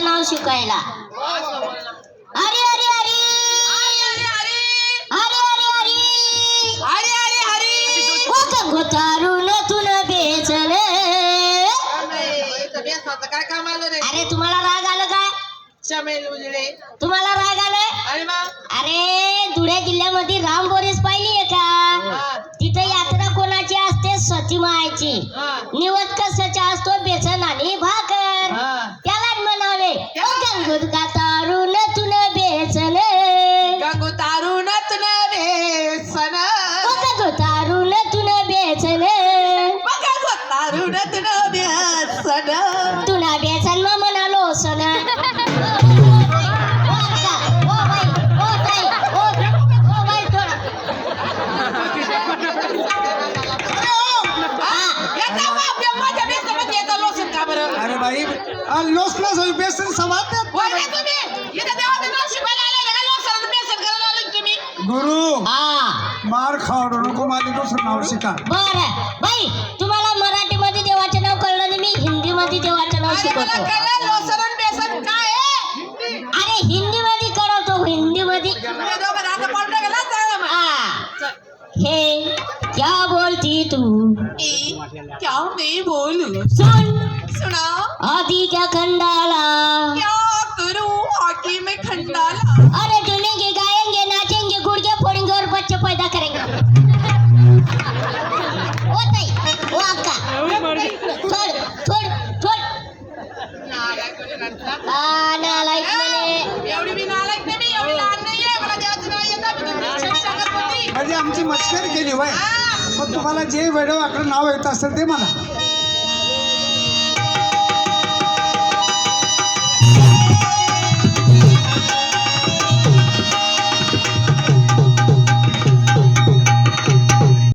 देवाचे नाव शिकायला हरी हरी तुन बेचले काय काम आलं रे अरे तुम्हाला राग आलं काय? चमेल उजळे. तुम्हाला राग आलं अरे धुळे जिल्ह्यामध्ये राम बोरीस पाहिली आहे का? तिथे यात्रा कोणाची असते? सती मायची निवत कशाचा असतो? बेसन आणि भाकर इथं देवाचं नाव शिकवायला आलेले का? लोसन बेसन करायला आले तुम्ही? गुरु हा. मार खाऊ नको माझे दुसरं नाव शिका बर बाई तुम्हाला अरे अरे हिंदीमध्ये करवतो हिंदीमध्ये. तुम्ही दोघं आता पडलं गेला चांगलं मग. हा. चल. हे क्या बोलती तू? क्या मैं बोलूं? सुन. सुना आदि क्या खंडाला म्हणजे आमची मस्करी केली वय. मग तुम्हाला जे वेळ वाकडं नाव येत असेल ते म्हणा.